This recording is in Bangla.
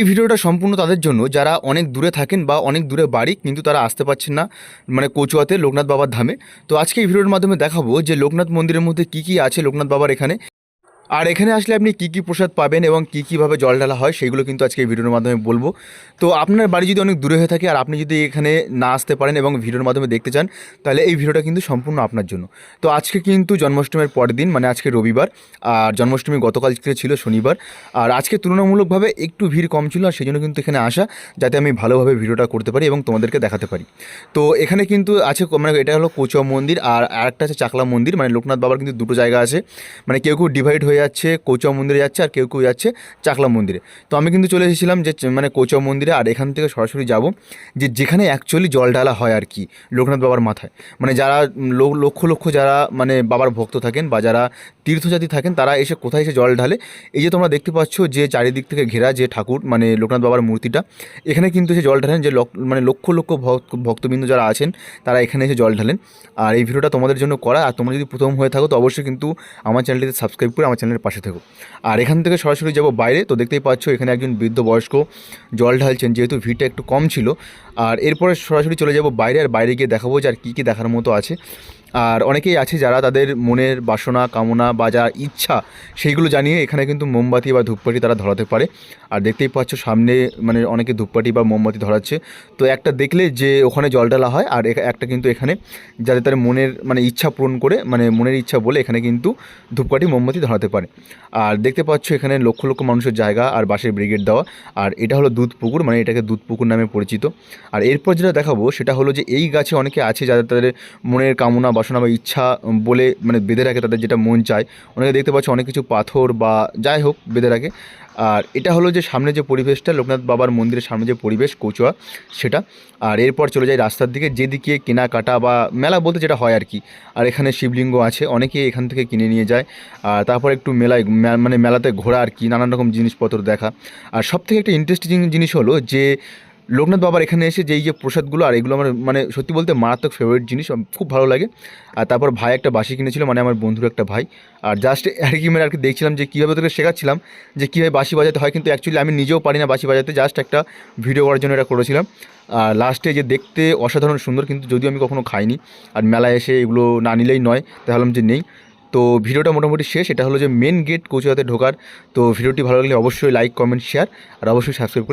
এই ভিডিওটা সম্পূর্ণ তাদের জন্য। যারা অনেক দূরে থাকেন বা অনেক দূরে বাড়ি, কিন্তু তারা আসতে পারছেন না মানে কচুয়াতে লোকনাথ বাবার ধামে। তো আজকে এই ভিডিওর মাধ্যমে দেখাবো যে লোকনাথ মন্দিরের মধ্যে কি কি আছে, লোকনাথ বাবার এখানে। আর এখানে আসলে আপনি কী কী প্রসাদ পাবেন এবং কী কীভাবে জল ঢালা হয় সেইগুলো কিন্তু আজকে এই ভিডিওর মাধ্যমে বলব। তো আপনার বাড়ি যদি অনেক দূরে হয়ে থাকে আর আপনি যদি এখানে না আসতে পারেন এবং ভিডিওর মাধ্যমে দেখতে চান, তাহলে এই ভিডিওটা কিন্তু সম্পূর্ণ আপনার জন্য। তো আজকে কিন্তু জন্মাষ্টমীর পরের দিন মানে আজকে রবিবার, আর জন্মাষ্টমী গতকাল ছিল শনিবার, আর আজকে তুলনামূলকভাবে একটু ভিড় কম ছিল, আর সেই জন্য কিন্তু এখানে আসা, যাতে আমি ভালোভাবে ভিডিওটা করতে পারি এবং তোমাদেরকে দেখাতে পারি। তো এখানে কিন্তু আছে মানে এটা হলো কোচুয়া মন্দির, আর আরেকটা আছে চাকলা মন্দির মানে লোকনাথ বাবার কিন্তু দুটো জায়গা আছে মানে কেউ কেউ ডিভাইড হয়ে যাচ্ছে কোচুয়া মন্দিরে যাচ্ছে আর কেউ কেউ যাচ্ছে চাকলা মন্দিরে। তো আমি কিন্তু চলে এসেছিলাম যে মানে কোচুয়া মন্দিরে আর এখান থেকে সরাসরি যাব যে যেখানে অ্যাকচুয়ালি জল ঢালা হয় আর কি, লোকনাথ বাবার মাথায়। মানে যারা লক্ষ লক্ষ যারা মানে বাবার ভক্ত থাকেন বা যারা তীর্থযাত্রী থাকেন, তারা এসে কোথায় এসে জল ঢালে? এই যে তোমরা দেখতে পাচ্ছ যে চারিদিক থেকে ঘেরা যে ঠাকুর মানে লোকনাথ বাবার মূর্তিটা, এখানে কিন্তু এসে জল ঢালেন যে মানে লক্ষ লক্ষ ভক্ত ভক্তবৃন্দ যারা আছেন, তারা এখানে এসে জল ঢালেন। আর এই ভিডিওটা তোমাদের জন্য করা, আর তোমরা যদি প্রথম হয়ে থাকো, তো অবশ্যই কিন্তু আমার চ্যানেলটিতে সাবস্ক্রাইব করে আমার চ্যানেলের পাশে থেকো। আর এখান থেকে সরাসরি যাব বাইরে, তো দেখতেই পাচ্ছ এখানে একজন বৃদ্ধ বয়স্ক, জল ঢালছেন, যেহেতু ভিড়টা একটু কম ছিল। আর এরপরে সরাসরি চলে যাব বাইরে, আর বাইরে গিয়ে দেখাবো যে আর কী কী দেখার মতো আছে। আর অনেকেই আছে যারা তাদের মনের বাসনা, কামনা বা যা ইচ্ছা সেইগুলো জানিয়ে এখানে কিন্তু মোমবাতি বা ধূপকাঠি তারা ধরাতে পারে। আর দেখতেই পাচ্ছ সামনে মানে অনেকে ধূপকাঠি বা মোমবাতি ধরাচ্ছে। তো একটা দেখলে যে ওখানে জল ডালা হয় আর একটা কিন্তু এখানে যাদের তার মনের মানে ইচ্ছা পূরণ করে মানে মনের ইচ্ছা বলে এখানে কিন্তু ধূপকাঠি, মোমবাতি ধরাতে পারে। আর দেখতে পাচ্ছ এখানে লক্ষ লক্ষ মানুষের জায়গা আর বাসের ব্রিগেড দেওয়া। আর এটা হলো দুধ পুকুর মানে এটাকে দুধ পুকুর নামে পরিচিত। আর এরপর যেটা দেখাবো সেটা হলো যে এই গাছে অনেকে আছে যাদের তাদের মনের কামনা বাসনা বা ইচ্ছা বলে মানে বেঁধে রাখে তাদের যেটা মন চায়। অনেকে দেখতে পাচ্ছ অনেক কিছু পাথর বা যাই হোক বেঁধে রাখে। আর এটা হলো যে সামনে যে পরিবেশটা, লোকনাথ বাবার মন্দিরের সামনে যে পরিবেশ, কচুয়া, সেটা। আর এরপর চলে যায় রাস্তার দিকে, যেদিকে কেনাকাটা বা মেলা বলতে যেটা হয় আর কি আর এখানে শিবলিঙ্গ আছে অনেকে এখান থেকে কিনে নিয়ে যায়। আর তারপর একটু মেলায় মানে মেলাতে ঘোরা আর কি নানান রকম জিনিসপত্র দেখা। আর সব থেকে একটা ইন্টারেস্টিং জিনিস হলো যে লোকনাথ বাবার এখানে এসে যেই যে প্রসাদগুলো আর এগুলো আমার মানে সত্যি বলতে মারাত্মক ফেভারিট জিনিস খুব ভালো লাগে। আর তারপর ভাই একটা বাসি কিনেছিল মানে আমার বন্ধুর একটা ভাই। আর জাস্ট আর কি মেরে আর কি দেখছিলাম যে কীভাবে তোকে শেখাচ্ছিলাম, যে কীভাবে বাসি বাজাতে হয়। কিন্তু অ্যাকচুয়ালি আমি নিজেও পারি না বাসি বাজাতে জাস্ট একটা ভিডিও করার জন্য এটা করেছিলাম। আর লাস্টে যে দেখতে অসাধারণ সুন্দর, কিন্তু যদিও আমি কখনো খাইনি। আর মেলায় এসে এগুলো না নিলেই নয়, তাহলে যে নেই। তো ভিডিওটা মোটামুটি শেষ, এটা হলো যে মেন গেট কচুয়াতে ঢোকার। তো ভিডিওটি ভালো লাগলে অবশ্যই লাইক কমেন্ট শেয়ার আর অবশ্যই সাবস্ক্রাইব